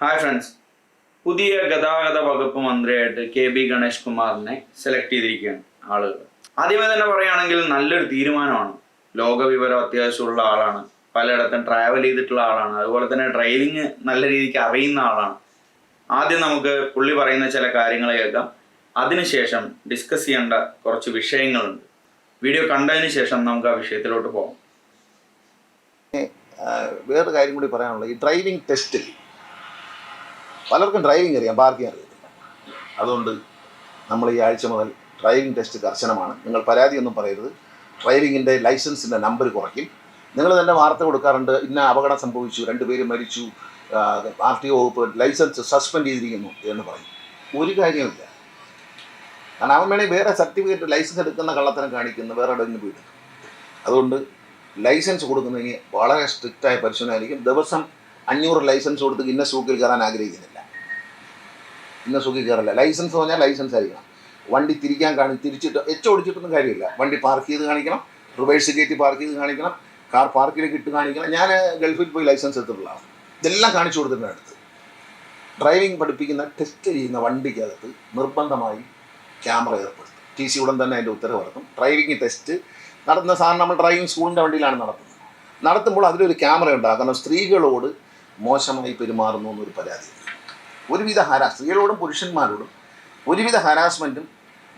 Hi friends പുതിയ ഗതാഗത വകുപ്പ് മന്ത്രിയായിട്ട് കെ ബി ഗണേഷ് കുമാറിനെ സെലക്ട് ചെയ്തിരിക്കുകയാണ് ആളുകൾ. ആദ്യമേ തന്നെ പറയുകയാണെങ്കിൽ നല്ലൊരു തീരുമാനമാണ്. ലോക വിവരം അത്യാവശ്യമുള്ള ആളാണ്. പലയിടത്തും ട്രാവൽ ചെയ്തിട്ടുള്ള ആളാണ്. അതുപോലെ തന്നെ ഡ്രൈവിങ് നല്ല രീതിക്ക് അറിയുന്ന ആളാണ്. ആദ്യം നമുക്ക് പുള്ളി പറയുന്ന ചില കാര്യങ്ങൾ കേൾക്കാം. അതിനുശേഷം ഡിസ്കസ് ചെയ്യേണ്ട കുറച്ച് വിഷയങ്ങളുണ്ട്. വീഡിയോ കണ്ടതിന് ശേഷം നമുക്ക് ആ വിഷയത്തിലോട്ട് പോകാം. വേറൊരു കാര്യം കൂടി പറയാനുള്ളത്. ഈ ഡ്രൈവിംഗ് ടെസ്റ്റിൽ പലർക്കും ഡ്രൈവിംഗ് അറിയാം പാർക്കിംഗ് അറിയത്തില്ല അതുകൊണ്ട് നമ്മൾ ഈ ആഴ്ച മുതൽ ഡ്രൈവിംഗ് ടെസ്റ്റ് കർശനമാണ്. നിങ്ങൾ പരാതിയൊന്നും പറയരുത്. ഡ്രൈവിങ്ങിന്റെ ലൈസൻസിന്റെ നമ്പർ കുറയ്ക്കും. നിങ്ങൾ തന്നെ വാർത്ത കൊടുക്കാറുണ്ട് ഇന്ന അപകടം സംഭവിച്ചു രണ്ടുപേര് മരിച്ചു ആർ ടി ഒ വകുപ്പ് ലൈസൻസ് സസ്പെൻഡ് ചെയ്തിരിക്കുന്നു എന്ന് പറയും. ഒരു കാര്യമില്ല കാരണം അവൻ വേണമെങ്കിൽ വേറെ സർട്ടിഫിക്കറ്റ് ലൈസൻസ് എടുക്കുന്ന കള്ളത്തരം കാണിക്കുന്ന വേറെ എവിടെയെങ്കിലും പോയിട്ട്. അതുകൊണ്ട് ലൈസൻസ് കൊടുക്കുന്നതിന് വളരെ സ്ട്രിക്റ്റായ പരിശോധന ആയിരിക്കും. ദിവസം അഞ്ഞൂറ് ലൈസൻസ് കൊടുത്ത് ഇന്ന സൂക്കിൽ കയറാൻ ആഗ്രഹിക്കുന്നില്ല. ഇന്ന സുഖി കയറില്ല. ലൈസൻസ് എന്ന് പറഞ്ഞാൽ ലൈസൻസ് ആയിരിക്കണം. വണ്ടി തിരിക്കാൻ കാണി തിരിച്ചിട്ട് എച്ച് ഓടിച്ചിട്ടൊന്നും കാര്യമില്ല. വണ്ടി പാർക്ക് ചെയ്ത് കാണിക്കണം. റിവേഴ്സ് കയറ്റി പാർക്ക് ചെയ്ത് കാണിക്കണം. കാർ പാർക്കിലേക്ക് ഇട്ട് കാണിക്കണം. ഞാൻ ഗൾഫിൽ പോയി ലൈസൻസ് എടുത്തിട്ടുള്ളതാണ്. ഇതെല്ലാം കാണിച്ചു കൊടുത്തിട്ടുണ്ട് അടുത്ത്. ഡ്രൈവിംഗ് പഠിപ്പിക്കുന്ന ടെസ്റ്റ് ചെയ്യുന്ന വണ്ടിക്കകത്ത് നിർബന്ധമായി ക്യാമറ ഏർപ്പെടുത്തും. ടി സി ഉടൻ തന്നെ അതിന്റെ ഉത്തരവ് ഇറക്കും ഡ്രൈവിംഗ് ടെസ്റ്റ് നടത്തുന്ന സാധനം നമ്മൾ ഡ്രൈവിംഗ് സ്കൂളിന്റെ വണ്ടിയിലാണ് നടത്തുന്നത്. നടത്തുമ്പോൾ അതിലൊരു ക്യാമറ ഉണ്ടാകും കാരണം സ്ത്രീകളോട് മോശമായി പെരുമാറുന്നു എന്നൊരു പരാതി. ഒരുവിധ ഹരാ സ്ത്രീകളോടും പുരുഷന്മാരോടും ഒരുവിധ ഹരാസ്മെന്റും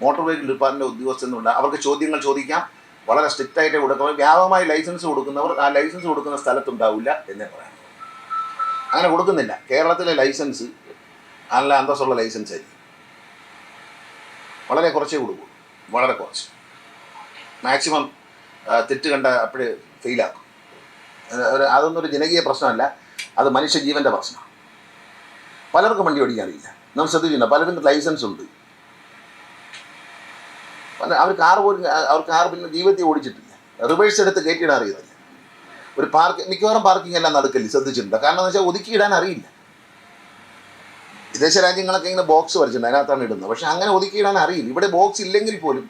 മോട്ടോർ വെഹിക്കിൾ ഡിപ്പാർട്ട്മെന്റ് ഉദ്യോഗസ്ഥനുണ്ട് അവർക്ക് ചോദ്യങ്ങൾ ചോദിക്കാം. വളരെ സ്ട്രിക്റ്റ് ആയിട്ട് കൊടുക്കണം. വ്യാപകമായി ലൈസൻസ് കൊടുക്കുന്നവർ ആ ലൈസൻസ് കൊടുക്കുന്ന സ്ഥലത്തുണ്ടാവില്ല എന്നേ പറയാം അങ്ങനെ കൊടുക്കുന്നില്ല. കേരളത്തിലെ ലൈസൻസ് നല്ല അന്തസ്സുള്ള ലൈസൻസ് ആയിരിക്കും. വളരെ കുറച്ചേ കൊടുക്കൂ വളരെ കുറച്ച്. മാക്സിമം തെറ്റ് കണ്ട അപ്പോഴേ ഫെയിലാക്കും അതൊന്നും ഒരു ജനകീയ പ്രശ്നമല്ല. അത് മനുഷ്യജീവന്റെ പ്രശ്നമാണ്. പലർക്കും വണ്ടി ഓടിക്കാൻ അറിയില്ല നാം ശ്രദ്ധിച്ചില്ല പലരും ലൈസൻസ് ഉണ്ട്. പല അവർ കാർ പോലും അവർ കാർ പിന്നെ ജീവിതത്തിൽ ഓടിച്ചിട്ടില്ല. റിവേഴ്സ് എടുത്ത് കയറ്റിയിടാൻ അറിയത്തില്ല. ഒരു പാർക്ക് മിക്കവാറും പാർക്കിംഗ് എല്ലാം നടക്കില്ല ശ്രദ്ധിച്ചിട്ടുണ്ട്. കാരണം എന്ന് വെച്ചാൽ ഒതുക്കിയിടാൻ അറിയില്ല. വിദേശ രാജ്യങ്ങളൊക്കെ ഇങ്ങനെ ബോക്സ് വരച്ചിട്ടുണ്ട് അതിനകത്താണ് ഇടുന്നത്. പക്ഷേ അങ്ങനെ ഒതുക്കിയിടാൻ അറിയില്ല. ഇവിടെ ബോക്സ് ഇല്ലെങ്കിൽ പോലും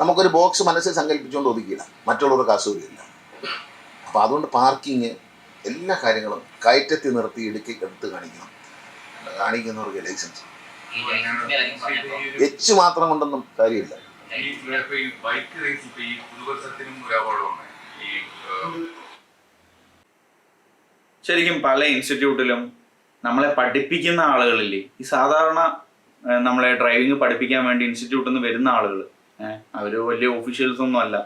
നമുക്കൊരു ബോക്സ് മനസ്സിൽ സങ്കല്പിച്ചുകൊണ്ട് ഒതുക്കിയിടാം മറ്റുള്ളവർക്ക് അസൗകര്യമില്ല അപ്പോൾ അതുകൊണ്ട് പാർക്കിങ് എല്ലാ കാര്യങ്ങളും കയറ്റത്തി നിർത്തി ഇടുക്കി എടുത്ത് കാണിക്കണം. കാണിക്കുന്നവർക്ക് ലൈസൻസ് എച്ച് മാത്രം കൊണ്ടൊന്നും കാര്യമില്ല. ഈ ബൈക്ക് റേസ് ഇപ്പൊ ഈ പുതുവർഷത്തിനും ഒരു അപകടമാണ് ഈ ശരിക്കും പല ഇൻസ്റ്റിറ്റ്യൂട്ടിലും നമ്മളെ പഠിപ്പിക്കുന്ന ആളുകളില്ലേ ഈ സാധാരണ നമ്മളെ ഡ്രൈവിംഗ് പഠിപ്പിക്കാൻ വേണ്ടി ഇൻസ്റ്റിറ്റ്യൂട്ടിൽ നിന്ന് വരുന്ന ആളുകൾ അവർ വലിയ ഒഫീഷ്യൽസ് ഒന്നും അല്ല.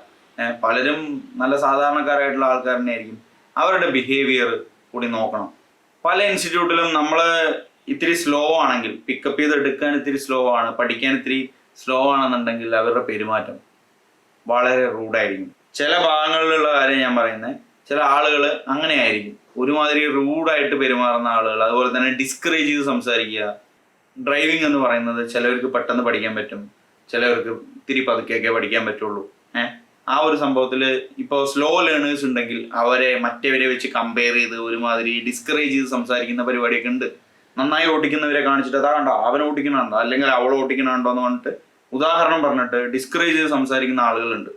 പലരും നല്ല സാധാരണക്കാരായിട്ടുള്ള ആൾക്കാർ തന്നെ ആയിരിക്കും അവരുടെ ബിഹേവിയർ കൂടി നോക്കണം. പല ഇൻസ്റ്റിറ്റ്യൂട്ടിലും നമ്മൾ ഇത്തിരി സ്ലോ ആണെങ്കിൽ പിക്കപ്പ് ചെയ്ത് എടുക്കാൻ ഇത്തിരി സ്ലോ ആണ് പഠിക്കാൻ ഇത്തിരി സ്ലോ ആണെന്നുണ്ടെങ്കിൽ അവരുടെ പെരുമാറ്റം വളരെ റൂഡായിരിക്കും ചില ഭാഗങ്ങളിലുള്ള കാര്യം ഞാൻ പറയുന്നത് ചില ആളുകൾ അങ്ങനെയായിരിക്കും. ഒരുമാതിരി റൂഡായിട്ട് പെരുമാറുന്ന ആളുകൾ അതുപോലെ തന്നെ ഡിസ്കറേജ് ചെയ്ത് സംസാരിക്കുക. ഡ്രൈവിംഗ് എന്ന് പറയുന്നത് ചിലവർക്ക് പെട്ടെന്ന് പഠിക്കാൻ പറ്റും ചിലവർക്ക് ഇത്തിരി പതുക്കെയൊക്കെ പഠിക്കാൻ പറ്റുള്ളൂ. ഏഹ് ആ ഒരു സംഭവത്തിൽ ഇപ്പോൾ സ്ലോ ലേണേഴ്സ് ഉണ്ടെങ്കിൽ അവരെ മറ്റവരെ വെച്ച് കമ്പയർ ചെയ്ത് ഒരുമാതിരി ഡിസ്കറേജ് ചെയ്ത് സംസാരിക്കുന്ന പരിപാടിയൊക്കെ ഉണ്ട്. നന്നായി ഓട്ടിക്കുന്നവരെ കാണിച്ചിട്ട് അതാ അവൻ ഓട്ടിക്കണുണ്ടോ അല്ലെങ്കിൽ അവൾ ഓട്ടിക്കണുണ്ടോ എന്ന് പറഞ്ഞിട്ട് ഉദാഹരണം പറഞ്ഞിട്ട് ഡിസ്കറേജ് ചെയ്ത് സംസാരിക്കുന്ന ആളുകളുണ്ട്.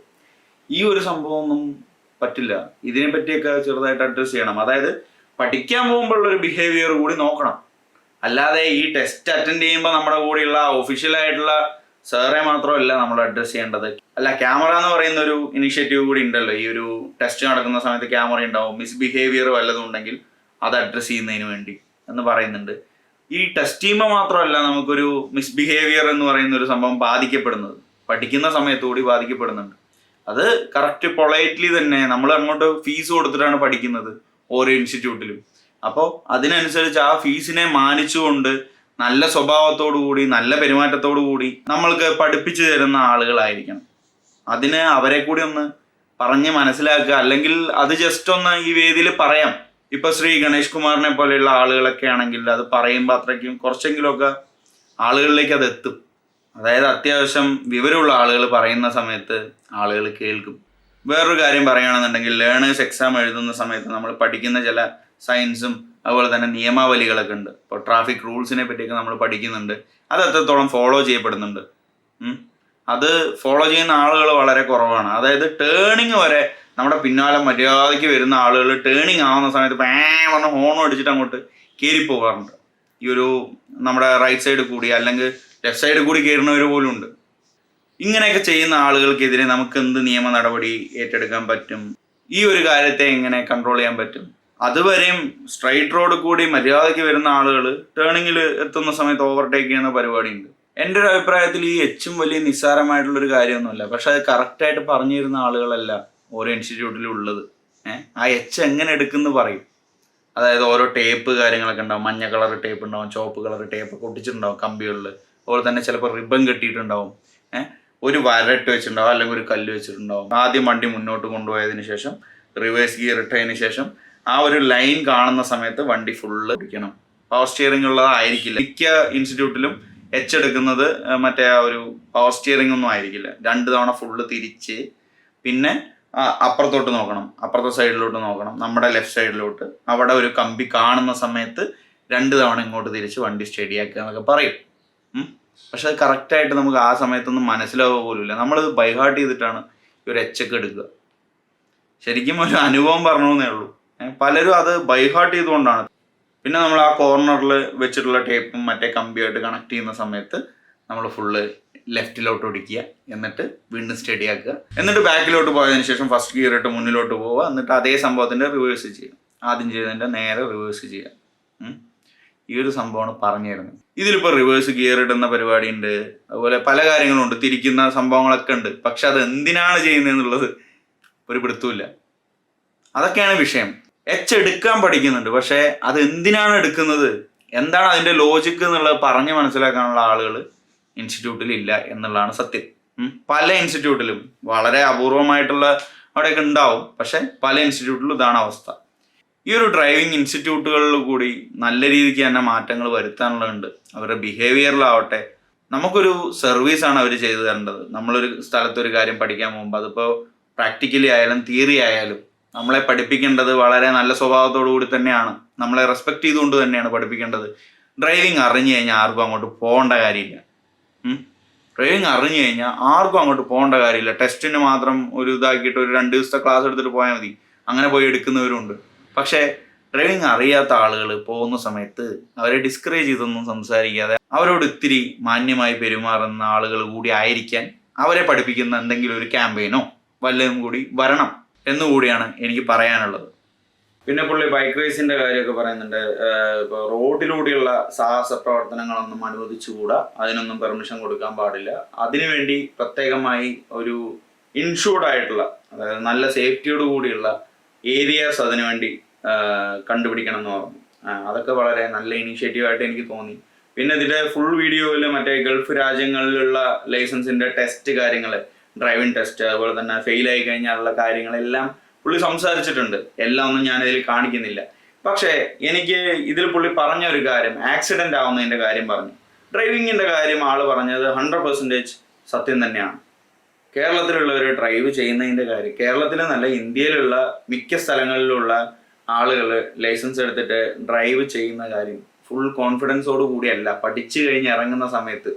ഈ ഒരു സംഭവമൊന്നും പറ്റില്ല. ഇതിനെ പറ്റിയൊക്കെ ചെറുതായിട്ട് അഡ്രസ്സ് ചെയ്യണം. അതായത് പഠിക്കാൻ പോകുമ്പോഴുള്ള ഒരു ബിഹേവിയർ കൂടി നോക്കണം. അല്ലാതെ ഈ ടെസ്റ്റ് അറ്റൻഡ് ചെയ്യുമ്പോൾ നമ്മുടെ കൂടെയുള്ള ഒഫീഷ്യലായിട്ടുള്ള സാറെ മാത്രമല്ല നമ്മൾ അഡ്രസ്സ് ചെയ്യേണ്ടത്. അല്ല ക്യാമറ എന്ന് പറയുന്ന ഒരു ഇനിഷ്യേറ്റീവ് കൂടി ഉണ്ടല്ലോ. ഈ ഒരു ടെസ്റ്റ് നടക്കുന്ന സമയത്ത് ക്യാമറ ഉണ്ടാവും. മിസ്ബിഹേവിയർ വല്ലതും ഉണ്ടെങ്കിൽ അത് അഡ്രസ്സ് ചെയ്യുന്നതിന് വേണ്ടി എന്ന് പറയുന്നുണ്ട്. ഈ ടെസ്റ്റ് ചെയ്യുമ്പോൾ മാത്രമല്ല നമുക്കൊരു മിസ്ബിഹേവിയർ എന്ന് പറയുന്ന ഒരു സംഭവം ബാധിക്കപ്പെടുന്നത്. പഠിക്കുന്ന സമയത്ത് കൂടി ബാധിക്കപ്പെടുന്നുണ്ട്. അത് കറക്റ്റ് പൊളൈറ്റ്ലി തന്നെ നമ്മൾ അങ്ങോട്ട് ഫീസ് കൊടുത്തിട്ടാണ് പഠിക്കുന്നത് ഓരോ ഇൻസ്റ്റിറ്റ്യൂട്ടിലും അപ്പോൾ അതിനനുസരിച്ച് ആ ഫീസിനെ മാനിച്ചുകൊണ്ട് നല്ല സ്വഭാവത്തോടു കൂടി നല്ല പെരുമാറ്റത്തോടു കൂടി നമ്മൾക്ക് പഠിപ്പിച്ചു തരുന്ന ആളുകളായിരിക്കണം. അതിന് അവരെ കൂടി ഒന്ന് പറഞ്ഞ് മനസ്സിലാക്കുക. അല്ലെങ്കിൽ അത് ജസ്റ്റ് ഒന്ന് ഈ വേദിയിൽ പറയാം. ഇപ്പൊ ശ്രീ ഗണേഷ് കുമാറിനെ പോലെയുള്ള ആളുകളൊക്കെ ആണെങ്കിൽ അത് പറയുമ്പോൾ അത്രയ്ക്കും കുറച്ചെങ്കിലുമൊക്കെ ആളുകളിലേക്ക് അത് എത്തും. അതായത് അത്യാവശ്യം വിവരമുള്ള ആളുകൾ പറയുന്ന സമയത്ത് ആളുകൾ കേൾക്കും. വേറൊരു കാര്യം പറയുകയാണെന്നുണ്ടെങ്കിൽ ലേണേഴ്സ് എക്സാം എഴുതുന്ന സമയത്ത് നമ്മൾ പഠിക്കുന്ന ചില സയൻസും അതുപോലെ തന്നെ നിയമാവലികളൊക്കെ ഉണ്ട്. ഇപ്പോൾ ട്രാഫിക് റൂൾസിനെ പറ്റിയൊക്കെ നമ്മൾ പഠിക്കുന്നുണ്ട്. അത് എത്രത്തോളം ഫോളോ ചെയ്യപ്പെടുന്നുണ്ട്. അത് ഫോളോ ചെയ്യുന്ന ആളുകൾ വളരെ കുറവാണ്. അതായത് ടേണിങ് വരെ നമ്മുടെ പിന്നാലെ മര്യാദയ്ക്ക് വരുന്ന ആളുകൾ ടേണിങ് ആവുന്ന സമയത്ത് പേ പറഞ്ഞ ഹോണും അടിച്ചിട്ട് അങ്ങോട്ട് കയറി പോകാറുണ്ട്. ഈ ഒരു നമ്മുടെ റൈറ്റ് സൈഡ് കൂടി അല്ലെങ്കിൽ ലെഫ്റ്റ് സൈഡ് കൂടി കയറുന്നവർ പോലും ഉണ്ട്. ഇങ്ങനെയൊക്കെ ചെയ്യുന്ന ആളുകൾക്കെതിരെ നമുക്ക് എന്ത് നിയമ നടപടി ഏറ്റെടുക്കാൻ പറ്റും? ഈ ഒരു കാര്യത്തെ എങ്ങനെ കൺട്രോൾ ചെയ്യാൻ പറ്റും? അതുവരെയും സ്ട്രൈറ്റ് റോഡ് കൂടി മര്യാദയ്ക്ക് വരുന്ന ആളുകൾ ടേണിങ്ങിൽ എത്തുന്ന സമയത്ത് ഓവർടേക്ക് ചെയ്യുന്ന പരിപാടിയുണ്ട്. എന്റെ ഒരു അഭിപ്രായത്തിൽ ഈ എച്ചും വലിയ നിസ്സാരമായിട്ടുള്ളൊരു കാര്യമൊന്നുമല്ല. പക്ഷെ അത് കറക്റ്റായിട്ട് പറഞ്ഞു തരുന്ന ആളുകളല്ല. ഓരോ ഇൻസ്റ്റിറ്റ്യൂട്ടിലും ഉള്ളത് ആ എച്ച് എങ്ങനെ എടുക്കുന്നു പറയും. അതായത് ഓരോ ടേപ്പ് കാര്യങ്ങളൊക്കെ ഉണ്ടാവും. മഞ്ഞ കളർ ടേപ്പ് ഉണ്ടാവും ചുവപ്പ് കളർ ടേപ്പ് ഒക്കെ ഒട്ടിച്ചിട്ടുണ്ടാവും കമ്പികളിൽ. അതുപോലെ തന്നെ ചിലപ്പോൾ റിബൺ കെട്ടിയിട്ടുണ്ടാവും. ഒരു വരട്ട് വെച്ചിട്ടുണ്ടാവും അല്ലെങ്കിൽ ഒരു കല്ല് വെച്ചിട്ടുണ്ടാവും. ആദ്യം വണ്ടി മുന്നോട്ട് കൊണ്ടുപോയതിന് ശേഷം റിവേഴ്സ് ഗിയർ ഇട്ടതിന് ശേഷം ആ ഒരു ലൈൻ കാണുന്ന സമയത്ത് വണ്ടി ഫുള്ള് പിടിക്കണം. പവർ സ്റ്റിയറിംഗ് ഉള്ളതായിരിക്കില്ല. മിക്ക ഇൻസ്റ്റിറ്റ്യൂട്ടിലും എച്ച് എടുക്കുന്നത് മറ്റേ ആ ഒരു പവർ സ്റ്റിയറിംഗ് ഒന്നും ആയിരിക്കില്ല. രണ്ട് തവണ ഫുള്ള് തിരിച്ച് പിന്നെ അപ്പുറത്തോട്ട് നോക്കണം. അപ്പുറത്തെ സൈഡിലോട്ട് നോക്കണം. നമ്മുടെ ലെഫ്റ്റ് സൈഡിലോട്ട്. അവിടെ ഒരു കമ്പി കാണുന്ന സമയത്ത് രണ്ട് തവണ ഇങ്ങോട്ട് തിരിച്ച് വണ്ടി സ്റ്റഡിയാക്കുക എന്നൊക്കെ പറയും. പക്ഷെ അത് കറക്റ്റായിട്ട് നമുക്ക് ആ സമയത്തൊന്നും മനസ്സിലാവുക പോലുമില്ല. നമ്മളിത് ബൈഹാർട്ട് ചെയ്തിട്ടാണ് ഒരു എച്ചൊക്കെ എടുക്കുക. ശരിക്കും ഒരു അനുഭവം പറഞ്ഞേ ഉള്ളൂ. പലരും അത് ബൈഹാർട്ട് ചെയ്തുകൊണ്ടാണ്. പിന്നെ നമ്മൾ ആ കോർണറിൽ വെച്ചിട്ടുള്ള ടേപ്പും മറ്റേ കമ്പിയായിട്ട് കണക്ട് ചെയ്യുന്ന സമയത്ത് നമ്മൾ ഫുള്ള് ലെഫ്റ്റിലോട്ട് ഓടിക്കുക. എന്നിട്ട് വീണ്ടും സ്റ്റഡി ആക്കുക. എന്നിട്ട് ബാക്കിലോട്ട് പോയതിനു ശേഷം ഫസ്റ്റ് ഗിയർ ഇട്ട് മുന്നിലോട്ട് പോവുക. എന്നിട്ട് അതേ സംഭവത്തിന്റെ റിവേഴ്സ് ചെയ്യുക. ആദ്യം ചെയ്തതിന്റെ നേരെ റിവേഴ്സ് ചെയ്യുക. ഈ ഒരു സംഭവമാണ് പറഞ്ഞു തരുന്നത് ഇതിലിപ്പോൾ റിവേഴ്സ് ഗിയർ ഇടുന്ന പരിപാടി ഉണ്ട് അതുപോലെ പല കാര്യങ്ങളും ഉണ്ട് തിരിക്കുന്ന സംഭവങ്ങളൊക്കെ ഉണ്ട്. പക്ഷെ അത് എന്തിനാണ് ചെയ്യുന്നതെന്നുള്ളത് ഒരു പിടുത്തമില്ല അതൊക്കെയാണ് വിഷയം. എച്ച് എടുക്കാൻ പഠിക്കുന്നുണ്ട്. പക്ഷേ അത് എന്തിനാണ് എടുക്കുന്നത്? എന്താണ് അതിന്റെ ലോജിക്ക് എന്നുള്ളത് പറഞ്ഞ് മനസ്സിലാക്കാനുള്ള ആളുകൾ ഇൻസ്റ്റിറ്റ്യൂട്ടിൽ ഇല്ല എന്നുള്ളതാണ് സത്യം. പല ഇൻസ്റ്റിറ്റ്യൂട്ടിലും വളരെ അപൂർവമായിട്ടുള്ള അവിടെയൊക്കെ ഉണ്ടാവും. പക്ഷെ പല ഇൻസ്റ്റിറ്റ്യൂട്ടിലും ഇതാണ് അവസ്ഥ. ഈ ഒരു ഡ്രൈവിംഗ് ഇൻസ്റ്റിറ്റ്യൂട്ടുകളിൽ കൂടി നല്ല രീതിക്ക് തന്നെ മാറ്റങ്ങൾ വരുത്താനുള്ളതുണ്ട്. അവരുടെ ബിഹേവിയറിലാവട്ടെ നമുക്കൊരു സർവീസാണ് അവർ ചെയ്തു തരേണ്ടത്. നമ്മളൊരു സ്ഥലത്തൊരു കാര്യം പഠിക്കാൻ പോകുമ്പോൾ അതിപ്പോൾ പ്രാക്ടിക്കലി ആയാലും തിയറി ആയാലും നമ്മളെ പഠിപ്പിക്കേണ്ടത് വളരെ നല്ല സ്വഭാവത്തോടു കൂടി തന്നെയാണ്. നമ്മളെ റെസ്പെക്ട് ചെയ്തുകൊണ്ട് തന്നെയാണ് പഠിപ്പിക്കേണ്ടത്. ഡ്രൈവിംഗ് അറിഞ്ഞു കഴിഞ്ഞാൽ ആർക്കും അങ്ങോട്ട് പോകേണ്ട കാര്യമില്ല. ഡ്രൈവിംഗ് അറിഞ്ഞു കഴിഞ്ഞാൽ ആർക്കും അങ്ങോട്ട് പോകേണ്ട കാര്യമില്ല. ടെസ്റ്റിന് മാത്രം ഒരു ഇതാക്കിയിട്ട് ഒരു രണ്ട് ദിവസത്തെ ക്ലാസ് എടുത്തിട്ട് പോയാൽ മതി. അങ്ങനെ പോയി എടുക്കുന്നവരുണ്ട്. പക്ഷേ ഡ്രൈവിംഗ് അറിയാത്ത ആളുകൾ പോകുന്ന സമയത്ത് അവരെ ഡിസ്കറേജ് ചെയ്തൊന്നും സംസാരിക്കാതെ അവരോട് ഇത്തിരി മാന്യമായി പെരുമാറുന്ന ആളുകൾ കൂടി ആയിരിക്കാൻ അവരെ പഠിപ്പിക്കുന്ന എന്തെങ്കിലും ഒരു ക്യാമ്പയിനോ വല്ലതും കൂടി വരണം എന്നുകൂടിയാണ് എനിക്ക് പറയാനുള്ളത്. പിന്നെ പുള്ളി ബൈക്ക് റേസിന്റെ കാര്യമൊക്കെ പറയുന്നുണ്ട്. ഇപ്പോൾ റോഡിലൂടെയുള്ള സാഹസ പ്രവർത്തനങ്ങളൊന്നും അനുവദിച്ചുകൂടാ. അതിനൊന്നും പെർമിഷൻ കൊടുക്കാൻ പാടില്ല. അതിനുവേണ്ടി പ്രത്യേകമായി ഒരു ഇൻഷൂർഡ് ആയിട്ടുള്ള അതായത് നല്ല സേഫ്റ്റിയോട് കൂടിയുള്ള ഏരിയാസ് അതിനുവേണ്ടി കണ്ടുപിടിക്കണം എന്ന് പറഞ്ഞു. അതൊക്കെ വളരെ നല്ല ഇനീഷ്യേറ്റീവ് ആയിട്ട് എനിക്ക് തോന്നി. പിന്നെ ഇതിന്റെ ഫുൾ വീഡിയോയിൽ മറ്റേ ഗൾഫ് രാജ്യങ്ങളിലുള്ള ലൈസൻസിന്റെ ടെസ്റ്റ് കാര്യങ്ങൾ ഡ്രൈവിംഗ് ടെസ്റ്റ് അതുപോലെ തന്നെ ഫെയിൽ ആയി കഴിഞ്ഞാലുള്ള കാര്യങ്ങളെല്ലാം പുള്ളി സംസാരിച്ചിട്ടുണ്ട്. എല്ലാം ഒന്നും അതിൽ കാണിക്കുന്നില്ല. പക്ഷേ എനിക്ക് ഇതിൽ പുള്ളി പറഞ്ഞ ഒരു കാര്യം ആക്സിഡന്റ് ആവുന്നതിന്റെ കാര്യം പറഞ്ഞു. ഡ്രൈവിങ്ങിന്റെ കാര്യം ആൾ പറഞ്ഞത് ഹൺഡ്രഡ് പെർസെന്റേജ് സത്യം തന്നെയാണ്. കേരളത്തിലുള്ളവർ ഡ്രൈവ് ചെയ്യുന്നതിന്റെ കാര്യം കേരളത്തിൽ നല്ല ഇന്ത്യയിലുള്ള മിക്ക സ്ഥലങ്ങളിലുള്ള ആളുകൾ ലൈസൻസ് എടുത്തിട്ട് ഡ്രൈവ് ചെയ്യുന്ന കാര്യം ഫുൾ കോൺഫിഡൻസോട് കൂടിയല്ല പഠിച്ചു കഴിഞ്ഞ് ഇറങ്ങുന്ന സമയത്ത്.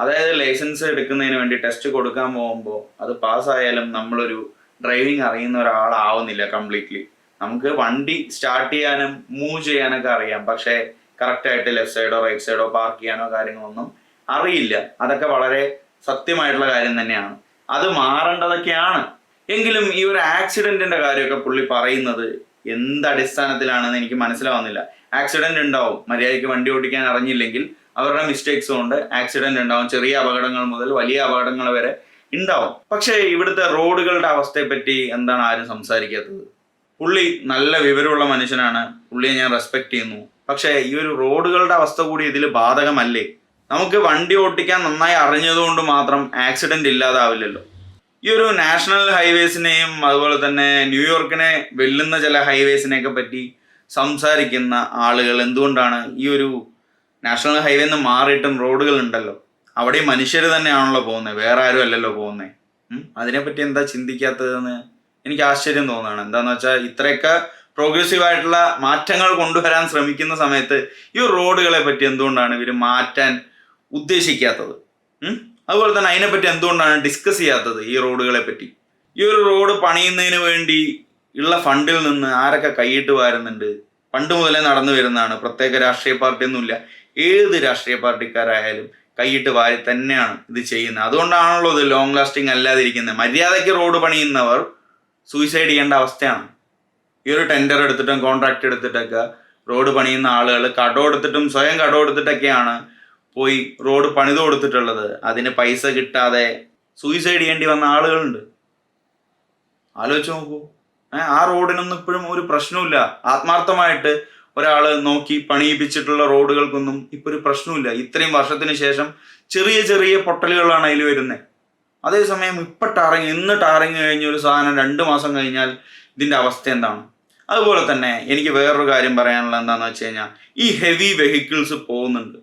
അതായത് ലൈസൻസ് എടുക്കുന്നതിന് വേണ്ടി ടെസ്റ്റ് കൊടുക്കാൻ പോകുമ്പോൾ അത് പാസ്സായാലും നമ്മളൊരു ഡ്രൈവിംഗ് അറിയുന്ന ഒരാളാവുന്നില്ല കംപ്ലീറ്റ്ലി നമുക്ക് വണ്ടി സ്റ്റാർട്ട് ചെയ്യാനും മൂവ് ചെയ്യാനൊക്കെ അറിയാം. പക്ഷേ കറക്റ്റായിട്ട് ലെഫ്റ്റ് സൈഡോ റൈറ്റ് സൈഡോ പാർക്ക് ചെയ്യാനോ കാര്യങ്ങളൊന്നും അറിയില്ല. അതൊക്കെ വളരെ സത്യമായിട്ടുള്ള കാര്യം തന്നെയാണ്. അത് മാറേണ്ടതൊക്കെയാണ്. എങ്കിലും ഈ ഒരു ആക്സിഡന്റിന്റെ കാര്യമൊക്കെ പുള്ളി പറയുന്നത് എന്ത് അടിസ്ഥാനത്തിലാണെന്ന് എനിക്ക് മനസ്സിലാവുന്നില്ല. ആക്സിഡന്റ് ഉണ്ടാവും. മര്യാദയ്ക്ക് വണ്ടി ഓടിക്കാൻ അറിഞ്ഞില്ലെങ്കിൽ അവരുടെ മിസ്റ്റേക്സ് കൊണ്ട് ആക്സിഡന്റ് ഉണ്ടാവും. ചെറിയ അപകടങ്ങൾ മുതൽ വലിയ അപകടങ്ങൾ വരെ ഉണ്ടാവും പക്ഷേ ഇവിടുത്തെ റോഡുകളുടെ അവസ്ഥയെ പറ്റി എന്താണ് ആരും സംസാരിക്കാത്തത്? പുള്ളി നല്ല വിവരമുള്ള മനുഷ്യനാണ്. പുള്ളിയെ ഞാൻ റെസ്പെക്ട് ചെയ്യുന്നു. പക്ഷേ ഈ ഒരു റോഡുകളുടെ അവസ്ഥ കൂടി ഇതിൽ ബാധകമല്ലേ? നമുക്ക് വണ്ടി ഓട്ടിക്കാൻ നന്നായി അറിഞ്ഞതുകൊണ്ട് മാത്രം ആക്സിഡന്റ് ഇല്ലാതാവില്ലല്ലോ. ഈ ഒരു നാഷണൽ ഹൈവേസിനെയും അതുപോലെ തന്നെ ന്യൂയോർക്കിനെ വെല്ലുന്ന ചില ഹൈവേസിനെയൊക്കെ പറ്റി സംസാരിക്കുന്ന ആളുകൾ എന്തുകൊണ്ടാണ് ഈ ഒരു നാഷണൽ ഹൈവേന്ന് മാറിയിട്ടും റോഡുകൾ ഉണ്ടല്ലോ? അവിടെ മനുഷ്യർ തന്നെയാണല്ലോ പോകുന്നത് വേറെ ആരും അല്ലല്ലോ പോകുന്നത് അതിനെപ്പറ്റി എന്താ ചിന്തിക്കാത്തതെന്ന് എനിക്ക് ആശ്ചര്യം തോന്നുകയാണ്. എന്താന്ന് വെച്ചാൽ ഇത്രയൊക്കെ പ്രോഗ്രസീവ് ആയിട്ടുള്ള മാറ്റങ്ങൾ കൊണ്ടുവരാൻ ശ്രമിക്കുന്ന സമയത്ത് ഈ റോഡുകളെ പറ്റി എന്തുകൊണ്ടാണ് ഇവർ മാറ്റാൻ ഉദ്ദേശിക്കാത്തത്? അതുപോലെ തന്നെ അതിനെപ്പറ്റി എന്തുകൊണ്ടാണ് ഡിസ്കസ് ചെയ്യാത്തത് ഈ റോഡുകളെ പറ്റി? ഈ ഒരു റോഡ് പണിയുന്നതിന് വേണ്ടി ഉള്ള ഫണ്ടിൽ നിന്ന് ആരൊക്കെ കൈയിട്ട് വാരുന്നുണ്ട്? പണ്ട് മുതലേ നടന്നു വരുന്നതാണ്. പ്രത്യേക രാഷ്ട്രീയ പാർട്ടിയൊന്നുമില്ല. ഏത് രാഷ്ട്രീയ പാർട്ടിക്കാരായാലും കൈയിട്ട് വാരി തന്നെയാണ് ഇത് ചെയ്യുന്നത്. അതുകൊണ്ടാണല്ലോ ഇത് ലോങ് ലാസ്റ്റിംഗ് അല്ലാതിരിക്കുന്നത്. മര്യാദയ്ക്ക് റോഡ് പണിയുന്നവർ സൂയിസൈഡ് ചെയ്യേണ്ട അവസ്ഥയാണ്. ഈ ഒരു ടെൻഡർ എടുത്തിട്ടും കോൺട്രാക്ട് എടുത്തിട്ടൊക്കെ റോഡ് പണിയുന്ന ആളുകൾ കടം എടുത്തിട്ടും സ്വയം കടം എടുത്തിട്ടൊക്കെയാണ് പോയി റോഡ് പണിത് കൊടുത്തിട്ടുള്ളത്. അതിന് പൈസ കിട്ടാതെ സൂയിസൈഡ് ചെയ്യേണ്ടി വന്ന ആളുകളുണ്ട്. ആലോചിച്ച് നോക്കൂ. ആ റോഡിനൊന്നും ഇപ്പോഴും ഒരു പ്രശ്നമില്ല ആത്മാർത്ഥമായിട്ട് ഒരാൾ നോക്കി പണിയിപ്പിച്ചിട്ടുള്ള റോഡുകൾക്കൊന്നും ഇപ്പൊ ഒരു പ്രശ്നമില്ല ഇത്രയും വർഷത്തിന് ശേഷം ചെറിയ ചെറിയ പൊട്ടലുകളാണ് അതിൽ വരുന്നത് അതേസമയം ഇപ്പൊ ടാറിങ് ഇന്ന് ടാറിങ് കഴിഞ്ഞ ഒരു സാധനം രണ്ട് മാസം കഴിഞ്ഞാൽ ഇതിന്റെ അവസ്ഥ എന്താണ്? അതുപോലെ തന്നെ എനിക്ക് വേറൊരു കാര്യം പറയാനുള്ളത് എന്താണെന്ന് വെച്ച് കഴിഞ്ഞാൽ ഈ ഹെവി വെഹിക്കിൾസ് പോകുന്നുണ്ട്.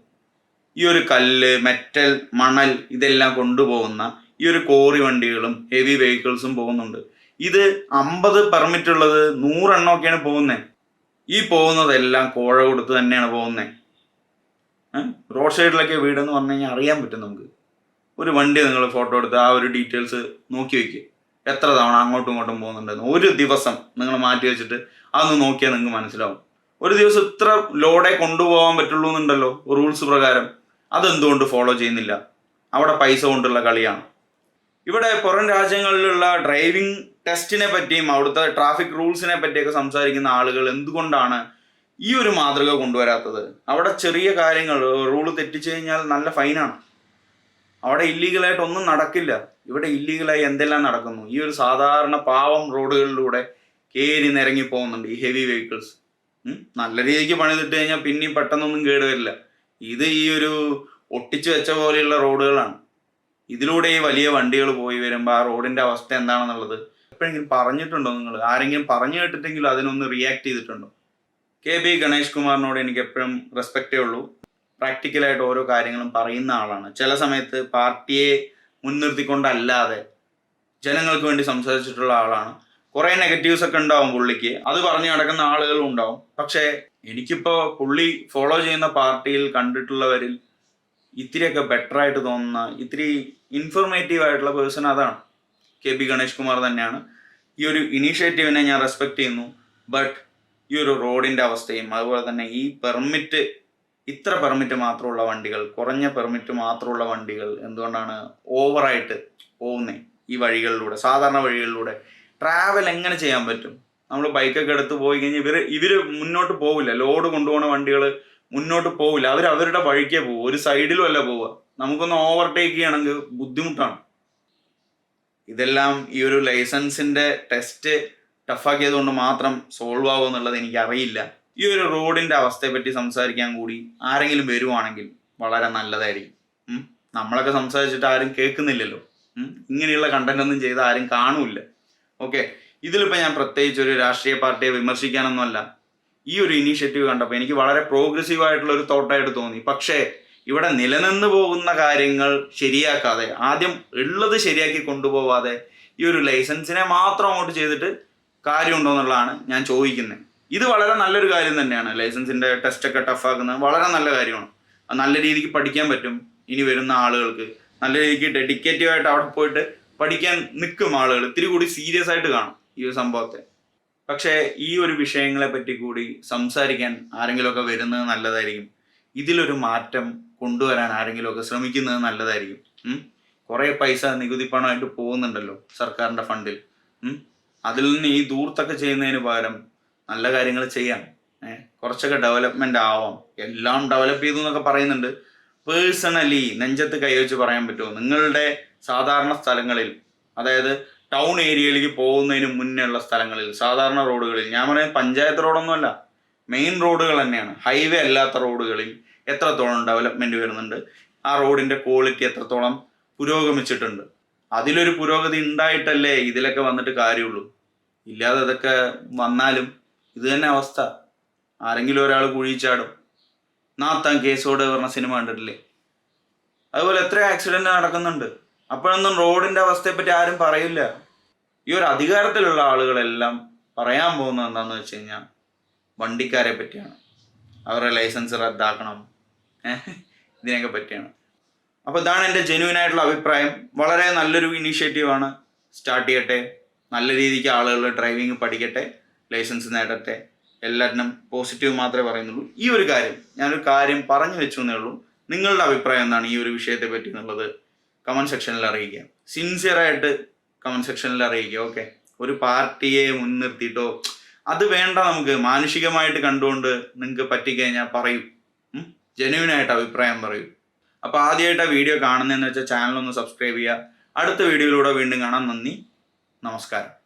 ഈ ഒരു കല്ല് മെറ്റൽ മണൽ ഇതെല്ലാം കൊണ്ടുപോകുന്ന ഈ ഒരു കോറി വണ്ടികളും ഹെവി വെഹിക്കിൾസും പോകുന്നുണ്ട്. ഇത് അമ്പത് പെർമിറ്റ് ഉള്ളത് നൂറെണ്ണമൊക്കെയാണ് പോകുന്നത് ഈ പോകുന്നതെല്ലാം കോഴ കൊടുത്ത് തന്നെയാണ് പോകുന്നത് റോഡ് സൈഡിലൊക്കെ വീടെന്ന് പറഞ്ഞു കഴിഞ്ഞാൽ അറിയാൻ പറ്റും നമുക്ക്. ഒരു വണ്ടി നിങ്ങൾ ഫോട്ടോ എടുത്ത് ആ ഒരു ഡീറ്റെയിൽസ് നോക്കി വയ്ക്കുക എത്ര തവണ അങ്ങോട്ടും ഇങ്ങോട്ടും പോകുന്നുണ്ടെന്ന്. ഒരു ദിവസം നിങ്ങൾ മാറ്റി വെച്ചിട്ട് അതൊന്ന് നോക്കിയാൽ നിങ്ങൾക്ക് മനസ്സിലാവും. ഒരു ദിവസം ഇത്ര ലോഡെ കൊണ്ടുപോകാൻ പറ്റുള്ളൂ എന്നുണ്ടല്ലോ റൂൾസ് പ്രകാരം. അതെന്തുകൊണ്ട് ഫോളോ ചെയ്യുന്നില്ല? അവിടെ പൈസ കൊണ്ടുള്ള കളിയാണ്. ഇവിടെ പുറം രാജ്യങ്ങളിലുള്ള ഡ്രൈവിംഗ് ടെസ്റ്റിനെ പറ്റിയും അവിടുത്തെ ട്രാഫിക് റൂൾസിനെ പറ്റിയൊക്കെ സംസാരിക്കുന്ന ആളുകൾ എന്തുകൊണ്ടാണ് ഈ ഒരു മാതൃക കൊണ്ടുവരാത്തത്? അവിടെ ചെറിയ കാര്യങ്ങൾ റൂൾ തെറ്റിച്ചു കഴിഞ്ഞാൽ നല്ല ഫൈനാണ് അവിടെ ഇല്ലീഗലായിട്ട് ഒന്നും നടക്കില്ല. ഇവിടെ ഇല്ലീഗലായി എന്തെല്ലാം നടക്കുന്നു? ഈ ഒരു സാധാരണ പാവം റോഡുകളിലൂടെ കയറി നിരങ്ങി പോകുന്നുണ്ട് ഈ ഹെവി വെഹിക്കിൾസ് നല്ല രീതിക്ക് പണിതിട്ട് കഴിഞ്ഞാൽ പിന്നെയും പെട്ടെന്നൊന്നും കേടുവരില്ല ഇത് ഈ ഒരു ഒട്ടിച്ചു വെച്ച പോലെയുള്ള റോഡുകളാണ്. ഇതിലൂടെ ഈ വലിയ വണ്ടികൾ പോയി വരുമ്പോൾ ആ റോഡിന്റെ അവസ്ഥ എന്താണെന്നുള്ളത് എപ്പോഴെങ്കിലും പറഞ്ഞിട്ടുണ്ടോ നിങ്ങൾ? ആരെങ്കിലും പറഞ്ഞു കേട്ടിട്ടെങ്കിലും അതിനൊന്ന് റിയാക്ട് ചെയ്തിട്ടുണ്ടോ? കെ ബി ഗണേഷ് കുമാറിനോട് എനിക്ക് എപ്പോഴും റെസ്പെക്റ്റേ ഉള്ളൂ. പ്രാക്ടിക്കലായിട്ട് ഓരോ കാര്യങ്ങളും പറയുന്ന ആളാണ്. ചില സമയത്ത് പാർട്ടിയെ മുൻനിർത്തിക്കൊണ്ടല്ലാതെ ജനങ്ങൾക്ക് വേണ്ടി സംസാരിച്ചിട്ടുള്ള ആളാണ്. കുറേ നെഗറ്റീവ്സ് ഒക്കെ ഉണ്ടാവും പുള്ളിക്ക്. അത് പറഞ്ഞു നടക്കുന്ന ആളുകളും ഉണ്ടാവും. പക്ഷേ എനിക്കിപ്പോൾ പുള്ളി ഫോളോ ചെയ്യുന്ന പാർട്ടിയിൽ കണ്ടിട്ടുള്ളവരിൽ ഇത്തിരിയൊക്കെ ബെറ്റർ ആയിട്ട് തോന്നുന്ന ഇത്തിരി ഇൻഫോർമേറ്റീവ് ആയിട്ടുള്ള പേഴ്സൺ അതാണ്. കെ ബി ഗണേഷ് കുമാർ തന്നെയാണ്. ഈ ഒരു ഇനീഷ്യേറ്റീവിനെ ഞാൻ റെസ്പെക്ട് ചെയ്യുന്നു. ബട്ട് ഈ ഒരു റോഡിന്റെ അവസ്ഥയും അതുപോലെ തന്നെ ഈ പെർമിറ്റ് ഇത്ര പെർമിറ്റ് മാത്രമുള്ള വണ്ടികൾ കുറഞ്ഞ പെർമിറ്റ് മാത്രമുള്ള വണ്ടികൾ എന്തുകൊണ്ടാണ് ഓവറായിട്ട് പോകുന്നത് ഈ വഴികളിലൂടെ? സാധാരണ വഴികളിലൂടെ ട്രാവൽ എങ്ങനെ ചെയ്യാൻ പറ്റും? നമ്മൾ ബൈക്കൊക്കെ എടുത്ത് പോയി കഴിഞ്ഞാൽ ഇവർ ഇവർ മുന്നോട്ട് പോവില്ല. ലോഡ് കൊണ്ടുപോകുന്ന വണ്ടികൾ മുന്നോട്ട് പോവില്ല. അവർ അവരുടെ വഴിക്കേ പോകും ഒരു സൈഡിലും അല്ല പോവുക. നമുക്കൊന്ന് ഓവർടേക്ക് ചെയ്യണമെങ്കിൽ ബുദ്ധിമുട്ടാണ്. ഇതെല്ലാം ഈ ഒരു ലൈസൻസിന്റെ ടെസ്റ്റ് ടഫാക്കിയത് കൊണ്ട് മാത്രം സോൾവ് ആകും എന്നുള്ളത് എനിക്ക് അറിയില്ല ഈ ഒരു റോഡിന്റെ അവസ്ഥയെ പറ്റി സംസാരിക്കാൻ കൂടി ആരെങ്കിലും വരുവാണെങ്കിൽ വളരെ നല്ലതായിരിക്കും. നമ്മളൊക്കെ സംസാരിച്ചിട്ട് ആരും കേൾക്കുന്നില്ലല്ലോ. ഇങ്ങനെയുള്ള കണ്ടന്റ് ഒന്നും ചെയ്ത് ആരും കാണൂല്ല. ഓക്കെ ഇതിലിപ്പോൾ ഞാൻ പ്രത്യേകിച്ച് ഒരു രാഷ്ട്രീയ പാർട്ടിയെ വിമർശിക്കാനൊന്നുമല്ല. ഈ ഒരു ഇനീഷ്യേറ്റീവ് കണ്ടപ്പോൾ എനിക്ക് വളരെ പ്രോഗ്രസീവ് ആയിട്ടുള്ള ഒരു തോട്ടായിട്ട് തോന്നി. പക്ഷേ ഇവിടെ നിലനിന്ന് പോകുന്ന കാര്യങ്ങൾ ശരിയാക്കാതെ ആദ്യം ഉള്ളത് ശരിയാക്കി കൊണ്ടുപോവാതെ ഈ ഒരു ലൈസൻസിനെ മാത്രം അങ്ങോട്ട് ചെയ്തിട്ട് കാര്യമുണ്ടോ എന്നുള്ളതാണ് ഞാൻ ചോദിക്കുന്നത്. ഇത് വളരെ നല്ലൊരു കാര്യം തന്നെയാണ്. ലൈസൻസിന്റെ ടെസ്റ്റൊക്കെ ടഫാക്കുന്നത് വളരെ നല്ല കാര്യമാണ്. നല്ല രീതിക്ക് പഠിക്കാൻ പറ്റും ഇനി വരുന്ന ആളുകൾക്ക്. നല്ല രീതിക്ക് ഡെഡിക്കേറ്റീവായിട്ട് അവിടെ പോയിട്ട് പഠിക്കാൻ നിൽക്കും ആളുകൾ. ഇത്തിരി കൂടി സീരിയസ് ആയിട്ട് കാണും ഈ ഒരു സംഭവത്തെ. പക്ഷേ ഈ ഒരു വിഷയങ്ങളെ പറ്റി കൂടി സംസാരിക്കാൻ ആരെങ്കിലുമൊക്കെ വരുന്നത് നല്ലതായിരിക്കും. ഇതിലൊരു മാറ്റം കൊണ്ടുവരാൻ ആരെങ്കിലുമൊക്കെ ശ്രമിക്കുന്നത് നല്ലതായിരിക്കും. കുറേ പൈസ നികുതി പണമായിട്ട് പോകുന്നുണ്ടല്ലോ സർക്കാരിന്റെ ഫണ്ടിൽ. അതിൽ നിന്ന് ഈ ദൂർത്തൊക്കെ ചെയ്യുന്നതിന് പകരം നല്ല കാര്യങ്ങൾ ചെയ്യാം. ഏഹ് കുറച്ചൊക്കെ ഡെവലപ്മെന്റ് ആവാം. എല്ലാം ഡെവലപ്പ് ചെയ്തു എന്നൊക്കെ പറയുന്നുണ്ട്. പേഴ്സണലി നെഞ്ചത്ത് കൈവച്ച് പറയാൻ പറ്റുമോ? നിങ്ങളുടെ സാധാരണ സ്ഥലങ്ങളിൽ അതായത് ടൗൺ ഏരിയയിലേക്ക് പോകുന്നതിന് മുന്നേ ഉള്ള സ്ഥലങ്ങളിൽ സാധാരണ റോഡുകളിൽ ഞാൻ പറയുന്നത് പഞ്ചായത്ത് റോഡൊന്നുമല്ല മെയിൻ റോഡുകൾ തന്നെയാണ്. ഹൈവേ അല്ലാത്ത റോഡുകളിൽ എത്രത്തോളം ഡെവലപ്മെന്റ് വരുന്നുണ്ട് ആ റോഡിന്റെ ക്വാളിറ്റി എത്രത്തോളം പുരോഗമിച്ചിട്ടുണ്ട്. അതിലൊരു പുരോഗതി ഉണ്ടായിട്ടല്ലേ ഇതിലൊക്കെ വന്നിട്ട് കാര്യമുള്ളൂ. ഇല്ലാതെ ഇതൊക്കെ വന്നാലും ഇത് തന്നെ അവസ്ഥ. ആരെങ്കിലും ഒരാൾ കുഴിച്ചാടും. നാത്താൻ കേസോട് പറഞ്ഞ സിനിമ കണ്ടിട്ടില്ലേ? അതുപോലെ എത്ര ആക്സിഡന്റ് നടക്കുന്നുണ്ട്. അപ്പോഴൊന്നും റോഡിന്റെ അവസ്ഥയെ പറ്റി ആരും പറയില്ല. ഈ ഒരു അധികാരത്തിലുള്ള ആളുകളെല്ലാം പറയാൻ പോകുന്നത് എന്താണെന്ന് വെച്ച് കഴിഞ്ഞാൽ വണ്ടിക്കാരെ പറ്റിയാണ്. അവരുടെ ലൈസൻസ് റദ്ദാക്കണം. ഇതിനൊക്കെ പറ്റിയാണ്. അപ്പോൾ ഇതാണ് എന്റെ ജെനുവിൻ ആയിട്ടുള്ള അഭിപ്രായം. വളരെ നല്ലൊരു ഇനീഷ്യേറ്റീവാണ് സ്റ്റാർട്ട് ചെയ്യട്ടെ. നല്ല രീതിക്ക് ആളുകൾ ഡ്രൈവിംഗ് പഠിക്കട്ടെ. ലൈസൻസ് നേടട്ടെ. എല്ലാറ്റിനും പോസിറ്റീവ് മാത്രമേ പറയുന്നുള്ളൂ. ഈ ഒരു കാര്യം ഞാനൊരു കാര്യം പറഞ്ഞു വെച്ചു എന്നേ ഉള്ളൂ. നിങ്ങളുടെ അഭിപ്രായം എന്താണ് ഈ ഒരു വിഷയത്തെ പറ്റി എന്നുള്ളത്? കമന്റ് സെക്ഷനിൽ അറിയിക്കുക. സിൻസിയറായിട്ട് കമന്റ് സെക്ഷനിൽ അറിയിക്കുക ഓക്കെ ഒരു പാർട്ടിയെ മുൻനിർത്തിയിട്ടോ അത് വേണ്ട നമുക്ക്. മാനുഷികമായിട്ട് കണ്ടുകൊണ്ട് നിങ്ങൾക്ക് പറ്റിക്കഴിഞ്ഞാൽ പറയൂ. ജെന്യൂനായിട്ട് അഭിപ്രായം പറയൂ. അപ്പോൾ ആദ്യമായിട്ട് ആ വീഡിയോ കാണുന്നതെന്ന് വെച്ചാൽ ചാനൽ ഒന്ന് സബ്സ്ക്രൈബ് ചെയ്യുക. അടുത്ത വീഡിയോയിലൂടെ വീണ്ടും കാണാം. നന്ദി. നമസ്കാരം.